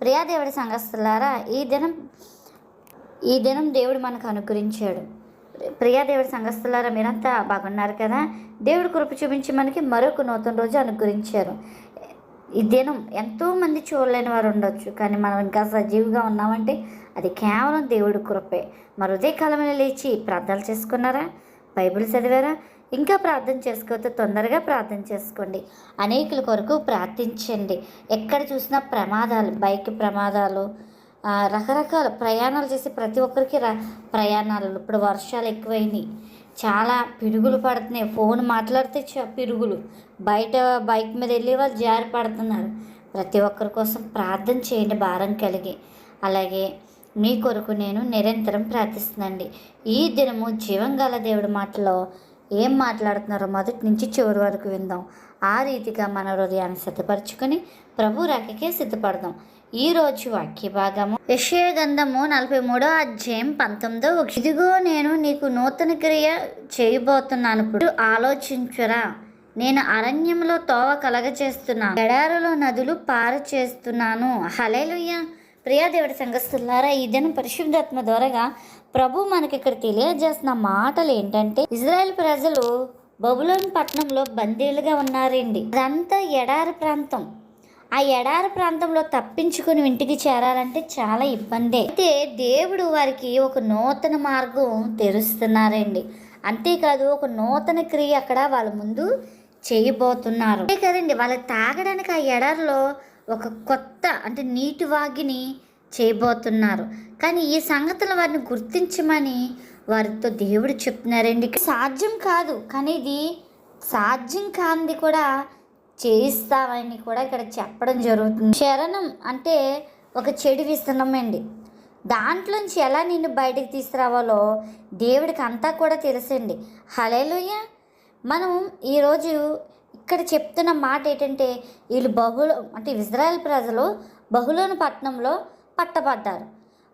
ప్రియా దేవుడి సంఘస్థులారా ఈ దినం ఈ దినం దేవుడు మనకు అనుగ్రహించాడు. ప్రియాదేవుడి సంఘస్థులారా మీరంతా బాగున్నారు కదా? దేవుడు కృప చూపించి మనకి మరొక నూతన రోజు అనుగ్రహించారు. ఈ దినం ఎంతోమంది చూడలేని వారు ఉండొచ్చు కానీ మనం ఇంకా సజీవుగా ఉన్నామంటే అది కేవలం దేవుడి కృపే. మరుదే కాలంలో లేచి ప్రార్థనలు చేసుకున్నారా? బైబిల్ చదివారా? ఇంకా ప్రార్థన చేసుకోవద్దు తొందరగా ప్రార్థన చేసుకోండి. అనేకుల కొరకు ప్రార్థించండి. ఎక్కడ చూసినా ప్రమాదాలు బైక్ ప్రమాదాలు రకరకాల ప్రయాణాలు చేసి ప్రతి ఒక్కరికి రా ప్రయాణాలు. ఇప్పుడు వర్షాలు ఎక్కువైనాయి. చాలా పిడుగులు పడుతున్నాయి. ఫోన్ మాట్లాడితే చ- పిడుగులు. బయట బైక్ మీద వెళ్ళి వాళ్ళు జారి పడుతున్నారు. ప్రతి ఒక్కరి కోసం ప్రార్థన చేయండి భారం కలిగి. అలాగే మీ కొరకు నేను నిరంతరం ప్రార్థిస్తున్నాండి. ఈ దినము జీవంగల దేవుడి మాటలో ఏం మాట్లాడుతున్నారో మొదటి నుంచి చివరి వరకు విందాం. ఆ రీతిగా మన హృదయాన్ని సిద్ధపరచుకొని ప్రభు రాకకే సిద్ధపడదాం. ఈ రోజు వాక్య భాగము యశయగంధము గంధము నలభై మూడో అధ్యాయం పంతొమ్మిదో ఒక ఇదిగో నేను నీకు నూతన క్రియ చేయబోతున్నాను. ఇప్పుడు ఆలోచించురా. నేను అరణ్యంలో తోవ కలగచేస్తున్నాను ఎడారులో నదులు పార చేస్తున్నాను హలేలుయ్య ప్రియాదేవుడి సంఘస్థులారా ఈ దినం పరిశుద్ధాత్మ ద్వారాగా ప్రభు మనకి ఇక్కడ తెలియజేస్తున్న మాటలు ఏంటంటే ఇజ్రాయెల్ ప్రజలు బబులోన్ పట్టణంలో బందీలుగా ఉన్నారండి. అదంతా ఎడారి ప్రాంతం. ఆ ఎడారి ప్రాంతంలో తప్పించుకుని ఇంటికి చేరాలంటే చాలా ఇబ్బందే. అయితే దేవుడు వారికి ఒక నూతన మార్గం తెరుస్తున్నారండి. అంతేకాదు ఒక నూతన క్రియ అక్కడ వాళ్ళ ముందు చేయబోతున్నారు. అంతే కదండి వాళ్ళకి తాగడానికి ఆ ఎడారిలో ఒక కొత్త అంటే నీటి వాగిని చేయబోతున్నారు. కానీ ఈ సంగతులు వారిని గుర్తించమని వారితో దేవుడు చెప్తున్నారండి. సాధ్యం కాదు కానీ ఇది సాధ్యం కానిది కూడా చేయిస్తామని కూడా ఇక్కడ చెప్పడం జరుగుతుంది. శరణం అంటే ఒక చెడు విస్తనం అండి. దాంట్లోంచి ఎలా నిన్ను బయటకు తీసుకురావాలో దేవుడికి అంతా కూడా తెలుసండి. హలేలుయ్య మనం ఈరోజు ఇక్కడ చెప్తున్న మాట ఏంటంటే వీళ్ళు బహుళ అంటే ఇజ్రాయెల్ ప్రజలు బహులోని పట్టణంలో పట్టబడ్డారు.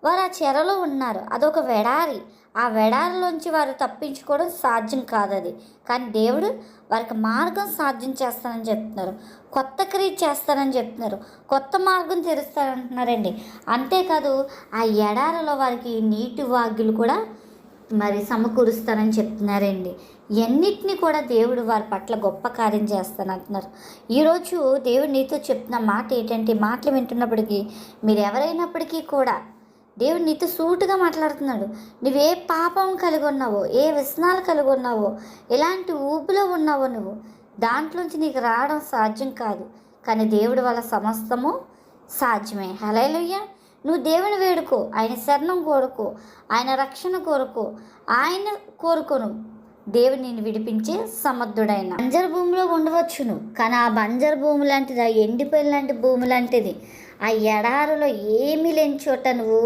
వారు ఆ చెరలో ఉన్నారు. అదొక వెడారి. ఆ వెడారిలోంచి వారు తప్పించుకోవడం సాధ్యం కాదు అది కానీ దేవుడు వారికి మార్గం సాధ్యం చేస్తానని చెప్తున్నారు. కొత్త క్రియ చేస్తానని చెప్తున్నారు. కొత్త మార్గం తెరుస్తానంటున్నారండి. అంతేకాదు ఆ ఎడారిలో వారికి నీటి వాగ్యులు కూడా మరి సమకూరుస్తానని చెప్తున్నారండి. ఎన్నిటిని కూడా దేవుడు వారి పట్ల గొప్ప కార్యం చేస్తానంటున్నారు. ఈరోజు దేవుడు నీతో చెప్తున్న మాట ఏంటంటే మాటలు వింటున్నప్పటికీ మీరు ఎవరైనప్పటికీ కూడా దేవుడు నీతో సూటుగా మాట్లాడుతున్నాడు. నువ్వే పాపం కలిగి ఉన్నావో ఏ వ్యసనాలు కలిగి ఉన్నావో ఎలాంటి ఊపులో ఉన్నావో నువ్వు దాంట్లోంచి నీకు రావడం సాధ్యం కాదు. కానీ దేవుడి వల్ల సమస్తము సాధ్యమే. హలో నువ్వు దేవుని వేడుకో ఆయన శరణం కోరుకో ఆయన రక్షణ కోరుకో ఆయన కోరుకోను. దేవుని నేను విడిపించే సమర్థుడైన. బంజర్ భూమిలో ఉండవచ్చును కానీ ఆ బంజర్ భూమి లాంటిది ఆ ఎండిపోయిన లాంటి భూమి లాంటిది ఆ ఎడారిలో ఏమీ లేని చోట నువ్వు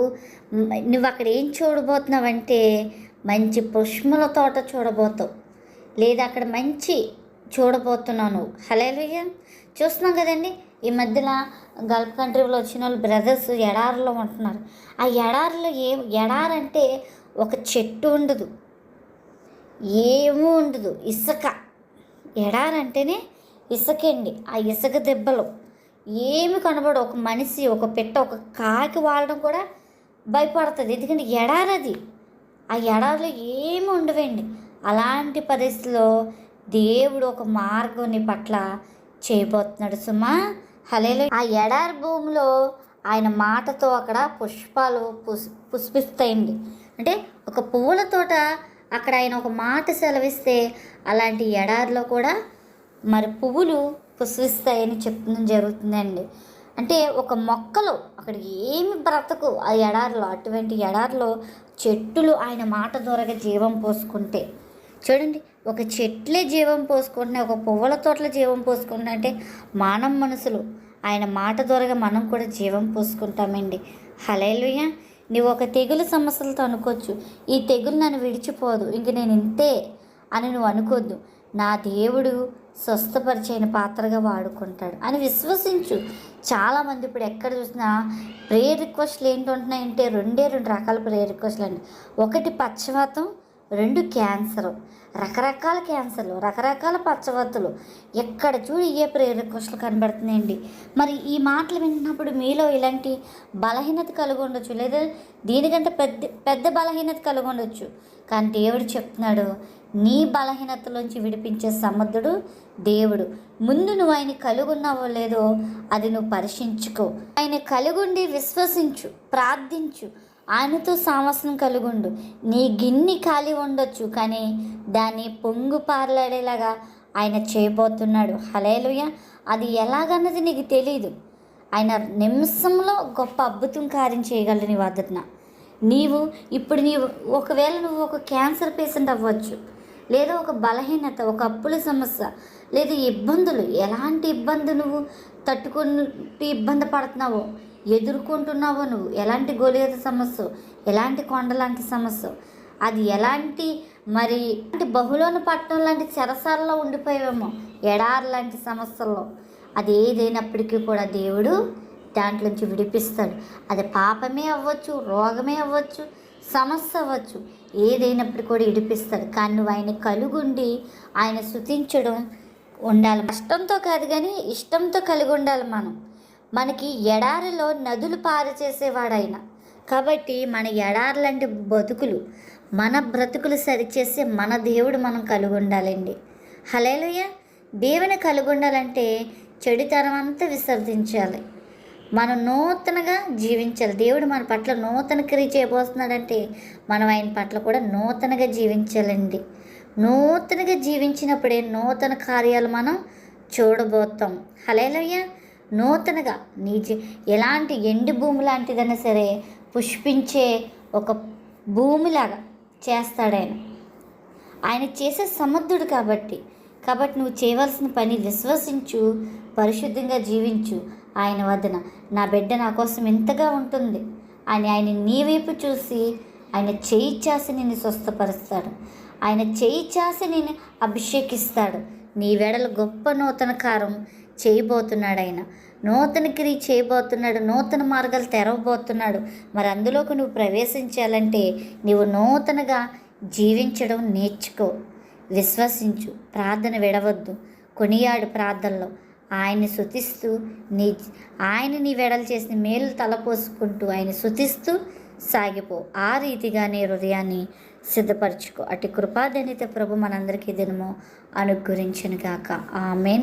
నువ్వు అక్కడ ఏం చూడబోతున్నావంటే మంచి పుష్పముల తోట చూడబోతావు. లేదా అక్కడ మంచి చూడబోతున్నాను హలేలుయ్య చూస్తున్నాం కదండి. ఈ మధ్యన గల్ఫ్ కంట్రీలో వచ్చిన వాళ్ళు బ్రదర్స్ ఎడారిలో ఉంటున్నారు. ఆ ఎడారిలో ఏ ఎడారంటే ఒక చెట్టు ఉండదు. ఏమూ ఉండదు. ఇసుక. ఎడారంటేనే ఇసుకండి ఆ ఇసుక దెబ్బలు. ఏమి కనబడు ఒక మనిషి ఒక పెట్ట ఒక కాకి వాడడం కూడా భయపడుతుంది. ఎందుకంటే ఎడారది ఆ ఎడారిలో ఏమి ఉండవండి. అలాంటి పరిస్థితిలో దేవుడు ఒక మార్గం పట్ల చేయబోతున్నాడు సుమా. హలేలు ఆ ఎడారి భూమిలో ఆయన మాటతో అక్కడ పుష్పాలు పుష్ పుష్పిస్తాయండి. అంటే ఒక పువ్వుల తోట అక్కడ ఆయన ఒక మాట సెలవిస్తే అలాంటి ఎడారిలో కూడా మరి పువ్వులు పుష్పిస్తాయని చెప్పడం జరుగుతుందండి. అంటే ఒక మొక్కలు అక్కడ ఏమి బ్రతకు ఆ ఎడారిలో అటువంటి ఎడారిలో చెట్టులు ఆయన మాట ద్వారా జీవం పోసుకుంటే. చూడండి ఒక చెట్లే జీవం పోసుకుంటున్నాయి ఒక పువ్వుల తోటలో జీవం పోసుకుంటున్నా అంటే మానవ మనసులు. ఆయన మాట ద్వారాగా మనం కూడా జీవం పోసుకుంటామండి. హలేలుయ్య నువ్వు ఒక తెగులు సమస్యలతో అనుకోవచ్చు. ఈ తెగులు నన్ను విడిచిపోదు. ఇంక నేను ఇంతే అని నువ్వు అనుకోద్దు. నా దేవుడు స్వస్థపరిచైన పాత్రగా వాడుకుంటాడు. అని విశ్వసించు. చాలామంది ఇప్పుడు ఎక్కడ చూసినా ప్రేయర్ రిక్వెస్ట్లు ఏంటి ఉంటున్నాయంటే రెండే రెండు రకాల ప్రేయర్ రిక్వెస్ట్లు అండి ఒకటి పక్షవాతం రెండు క్యాన్సర్. రకరకాల క్యాన్సర్లు రకరకాల పచ్చవత్తులు. ఎక్కడ చూడు ఏ ప్రేయర్ రిక్వెస్ట్లు కనబడుతున్నాయండి. మరి ఈ మాటలు వింటున్నప్పుడు మీలో ఇలాంటి బలహీనత కలిగి ఉండొచ్చు లేదా దీనికంటే పెద్ద పెద్ద బలహీనత కలిగి ఉండొచ్చు కానీ దేవుడు చెప్తున్నాడు నీ బలహీనతలోంచి విడిపించే సముద్రుడు దేవుడు. ముందు నువ్వు ఆయన కలుగున్నావో లేదో అది నువ్వు పరీక్షించుకో. ఆయన కలుగుండి విశ్వసించు ప్రార్థించు. ఆయనతో సామస్యం కలుగుండు. నీ గిన్ని ఖాళీ ఉండొచ్చు కానీ దాన్ని పొంగు పారలాడేలాగా ఆయన చేయబోతున్నాడు. హలేలుయ అది ఎలాగన్నది నీకు తెలీదు. ఆయన నిమిషంలో గొప్ప అద్భుతం కార్యం చేయగలని నీ వద్దన నీవు ఇప్పుడు నీవు ఒకవేళ నువ్వు ఒక క్యాన్సర్ పేషెంట్ అవ్వచ్చు లేదా ఒక బలహీనత ఒక అప్పుల సమస్య లేదా ఇబ్బందులు ఎలాంటి ఇబ్బంది నువ్వు తట్టుకుని ఇబ్బంది పడుతున్నావో ఎదుర్కొంటున్నావో నువ్వు? ఎలాంటి గోలియత సమస్య? ఎలాంటి కొండ లాంటి సమస్య? అది ఎలాంటి మరి అంటే బహులోని పట్టణం లాంటి చెరసాలలో ఉండిపోయావేమో ఎడారి లాంటి సమస్యల్లో. అది ఏదైనప్పటికీ కూడా దేవుడు దాంట్లోంచి విడిపిస్తాడు. అది పాపమే అవ్వచ్చు రోగమే అవ్వచ్చు సమస్య అవ్వచ్చు ఏదైనప్పటికీ కూడా విడిపిస్తాడు. కానీ నువ్వు ఆయన కలుగుండి ఆయన శుతించడం ఉండాలి. కష్టంతో కాదు కానీ ఇష్టంతో కలిగి ఉండాలి మనం. మనకి ఎడారిలో నదులు పారు ఆయన కాబట్టి మన ఎడారులంటి బతుకులు మన బ్రతుకులు సరిచేసే మన దేవుడు మనం కలిగి ఉండాలండి హలేలుయ దేవుని కలిగి ఉండాలంటే చెడుతనం అంతా విసర్జించాలి. మనం నూతనగా జీవించాలి. దేవుడు మన పట్ల నూతన క్రియ చేయబోతున్నాడంటే మనం ఆయన పట్ల కూడా నూతనగా జీవించాలండి. నూతనగా జీవించినప్పుడే నూతన కార్యాలు మనం చూడబోతాం. హలేలయ్య నూతనగా నీ ఎలాంటి ఎండు భూమి లాంటిదైనా సరే పుష్పించే ఒక భూమిలాగా చేస్తాడాయన ఆయన చేసే సమర్థుడు కాబట్టి కాబట్టి నువ్వు చేయవలసిన పని విశ్వసించు పరిశుద్ధంగా జీవించు. ఆయన వద్దన నా బిడ్డ నా కోసం ఎంతగా ఉంటుంది. అని ఆయన నీ వైపు చూసి ఆయన చేయి చాసి నిన్ను స్వస్థపరుస్తాడు. ఆయన చేయి చాసి నిన్ను అభిషేకిస్తాడు. నీ వెడల గొప్ప నూతన కారం చేయబోతున్నాడు ఆయన నూతన క్రియ చేయబోతున్నాడు నూతన మార్గాలు తెరవబోతున్నాడు. మరి అందులోకి నువ్వు ప్రవేశించాలంటే నీవు నూతనగా జీవించడం నేర్చుకో. విశ్వసించు ప్రార్థన విడవద్దు. కొనియాడు ప్రార్థనలో. ఆయన్ని శుతిస్తూ నీ ఆయన నీ వెడలు చేసిన మేలు తలపోసుకుంటూ ఆయన శుతిస్తూ సాగిపో. ఆ రీతిగా నీ హృదయాన్ని సిద్ధపరచుకో. అటు కృపాదనిత ప్రభు మనందరికీ దినము అనుగ్రహించను గాక ఆమెన్.